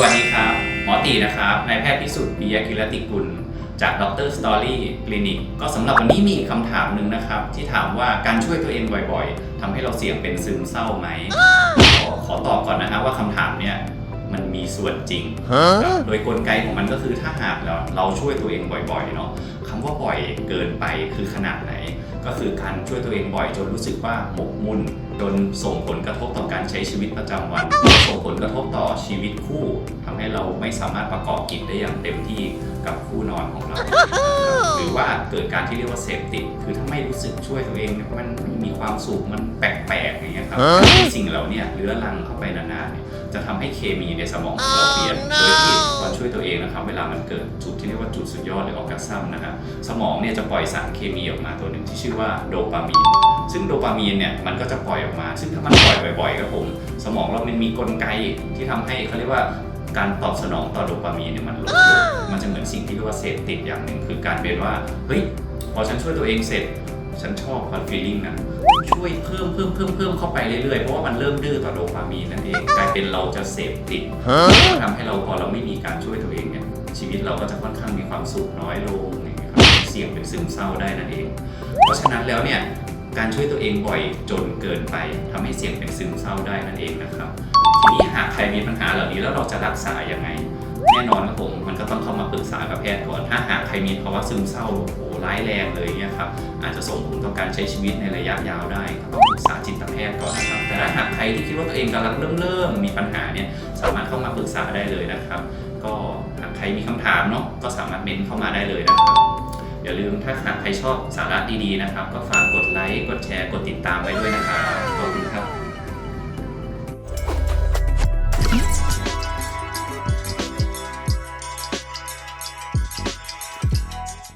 วัสดีครับ หมอตีนะครับ นายแพทย์พิสุทธิ์ปิยกิรติกุล จากดรสตอรี่คลินิก ก็สำหรับวันนี้มีอีกคำถามหนึ่งนะครับ ที่ถามว่าการช่วยตัวเองบ่อยๆทำให้เราเสี่ยงเป็นซึมเศร้าไหม ขอขอตอบก่อนนะฮะว่าคำถามเนี่ยมันมีส่วนจริง โดยกลไกของมันก็คือถ้าหากเราเราช่วยตัวเองบ่อยๆเนาะคำว่าบ่อยเกินไปคือขนาดไหน ก็คือการช่วยตัวเองบ่อยจนรู้สึกว่าหมกมุ่น จนส่งผลกระทบต่อการใช้ชีวิตประจำวัน ส่งผลกระทบต่อชีวิตคู่ทำให้เราไม่สามารถประกอบกิจได้อย่างเต็มที่กับคู่นอนของเรา หรือว่าเกิดการที่เรียกว่าเสพติด คือถ้าไม่รู้สึกช่วยตัวเองเนี่ยมันไม่มีความสุขมันแปลกๆอย่างเงี้ยครับสิ่งเหล่าเนี้เรื้อรังเข้าไปนานๆเนี่ยจะทำให้เคมีในสมองของเราเปลี่ยนโดยที่ตอนช่วยตัวเองนะครับ เวลามันเกิดจุดที่เรียกว่าจุดสุดยอดหรือออร์แกซัมนะครับสมองเนี่ยจะปล่อยสารเคมีออกมาตัวหนึ่งที่ชื่อว่าโดปามีน ซึ่งโดปามีนเนี่ยมันก็จะปล่อยออกมา ซึ่งถ้ามันปล่อยบ่อยๆครับผมสมองเรามันมีกลไกที่ทำให้เขาเรียกว่าการตอบสนองต่อโดปามีนเนี่ยมันลดลงมันจะเหมือนสิ่งที่เรียกว่าเสพติดอย่างหนึ่งคือการเป็นว่าเฮ้ยพอฉันช่วยตัวเองเสร็จฉันชอบความฟีลลิ่งนะช่วยเพิ่มเพิ่มเพิ่มเพิ่มเข้าไปเรื่อยๆ เพราะว่ามันเริ่มดื้อต่อโดปามีนนั่นเองกลายเป็นเราจะเสพติดทำให้เราพอเราไม่มีการช่วยตัวเองเนี่ยชีวิตเราก็จะค่อนข้างมีความสุขน้อยลงเงี้ยเสี่ยงเป็นซึมเศร้าได้นั่นเอง เพราะฉะนั้นแล้วเนี่ย การช่วยตัวเองบ่อยจนเกินไปทำให้เสี่ยงเป็นซึมเศร้าได้นั่นเองนะครับทีนี้หากใครมีปัญหาเหล่านี้แล้วเราจะรักษาอยังไง แน่นอนครับผมมันก็ต้องเข้ามาปรึกษากับแพทย์ก่อนถ้าหากใครมีภาวะซึมเศร้าโอ้โหร้ายแรงเลยเนี่ยครับอาจจะส่งผลต่อการใช้ชีวิตในระยะยาวได้ก็ต้องปรึกษาจิตแพทย์ก่อนนะครับแต่ถ้าหากใครที่คิดว่าตัวเองกำลังเริ่มเริ่มมีปัญหาเนี่ยสามารถเข้ามาปรึกษาได้เลยนะครับ ก็หากใครมีคำถามเนาะก็สามารถเมนเข้ามาได้เลยนะครับ อย่าลืมถ้าหากใครชอบสาระดีๆนะครับ ก็ฝากกดไลค์ กดแชร์ กดติดตามไว้ด้วยนะครับ ขอบคุณครับ